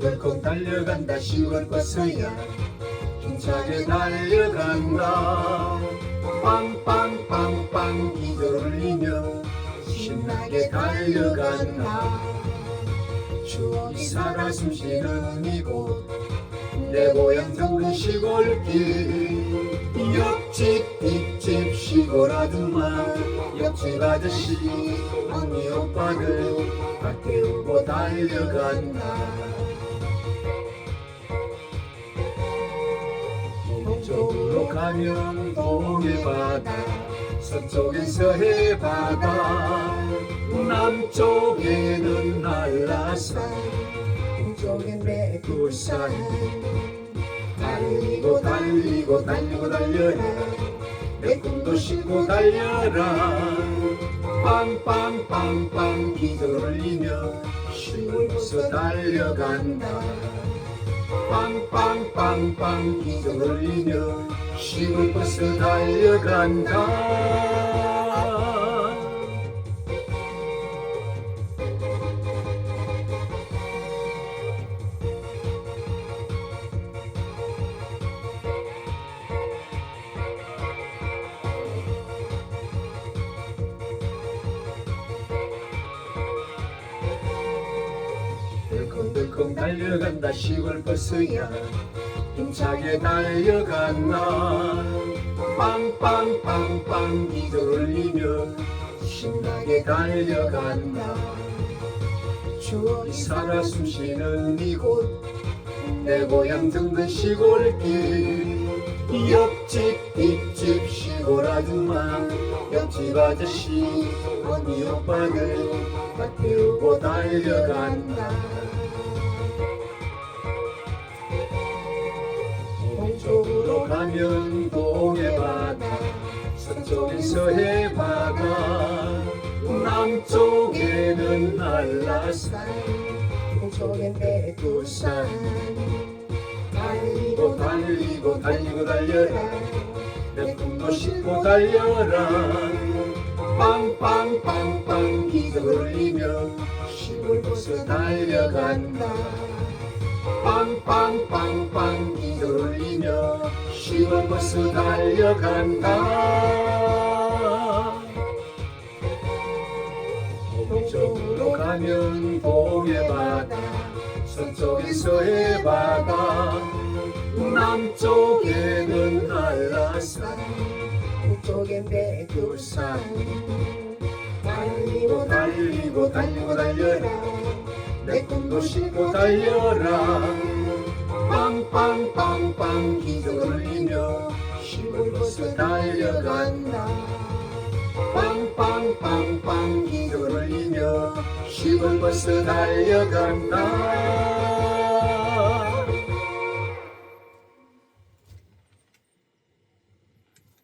들콩들콩 달려간다 시골 버스야. 힘차게 달려간다. 빵빵빵빵 기절 울리며 신나게 달려간다. 추억이 살아 숨쉬는 이곳 내 고향 정든 시골길. 옆집 뒷집 시골 아줌마 옆집 아저씨 언니 오빠들 다 태우고 달려간다 가면 동해 바다 서쪽엔 서해 바다. 남쪽에는 한라산 동쪽엔 백두산 달리고 달리고 달리고 달려라 내 꿈도 싣고 달려라. 빵빵빵빵 기절 울리며 시골 벗어 달려간다 빵빵빵빵 기절 벗어 달려간다 시골 버스야. 힘차게 달려간다. 빵빵빵빵 기절 울리며 신나게 달려간다. 추억이 살아 숨쉬는 이곳 내 고향 정든 시골길. 옆집 뒷집 시골 아줌마 옆집 아저씨 언니 오빠들 다 태우고 달려간다 가면 동해 바다 서쪽엔 서해 바다. 남쪽에는 한라산 동쪽엔 백두산 달리고 달리고 달리고 달려라. 내 꿈도 싣고 달려라. 빵빵빵빵 기적 울리며 시골 벗어 달려간다 빵빵빵빵 기절 울리며 시골 버스 달려간다. 동쪽으로 가면 동해 바다 서쪽엔 서해 바다. 남쪽에는 한라산 북쪽엔 백두산. 달리고 달리고 달리고 달려라 내 꿈도 싣고 달려라. 빵빵빵빵 기적 울리며 시골 버스 달려간다. 빵빵빵빵 기적 울리며 시골 버스 달려간다